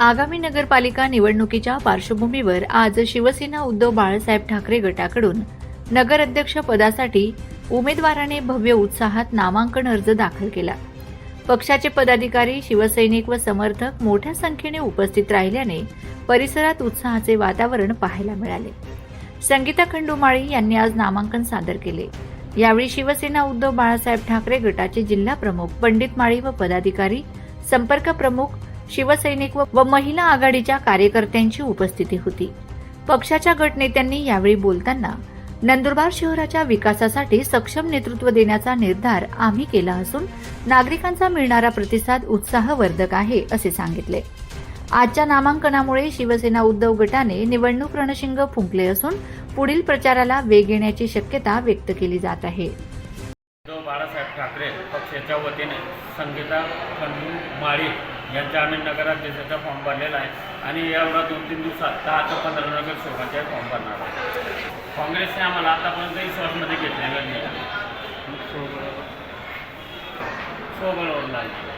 आगामी नगरपालिका निवडणुकीच्या पार्श्वभूमीवर आज शिवसेना उद्धव बाळासाहेब ठाकरे गटाकडून नगराध्यक्ष पदासाठी उमेदवाराने भव्य उत्साहात नामांकन अर्ज दाखल केला. पक्षाचे पदाधिकारी शिवसैनिक व समर्थक मोठ्या संख्येने उपस्थित राहिल्याने परिसरात उत्साहाचे वातावरण पाहायला मिळाले. संगीता खंडुमाळी यांनी आज नामांकन सादर केले. यावेळी शिवसेना उद्धव बाळासाहेब ठाकरे गटाचे जिल्हा प्रमुख पंडित माळी व पदाधिकारी संपर्क प्रमुख शिवसैनिक व- व महिला आघाडीच्या कार्यकर्त्यांची उपस्थिती होती. पक्षाच्या गटनेत्यांनी यावेळी बोलताना नंदुरबार शहराच्या विकासासाठी सक्षम नेतृत्व देण्याचा निर्धार आम्ही केला असून नागरिकांचा मिळणारा प्रतिसाद उत्साहवर्धक आहे असे सांगितले. आजच्या नामांकनामुळे शिवसेना उद्धव गटाने निवडणूक रणशिंग फुंकले असून पुढील प्रचाराला वेग येण्याची शक्यता व्यक्त केली जात आहे. बाळासाहेब ठाकरे पक्षाच्या वतीने संगीता माळी यांच्या आम्ही नगराध्यक्षाचा फॉर्म भरलेला आहे. आणि एवढा दोन तीन दिवसात दहा ते पंधरा नगर सेवकांचे फॉर्म भरणार आहे. काँग्रेसने आम्हाला आतापर्यंत विश्वासमध्ये घेतलेलं नाही. स्वबळावर लागले.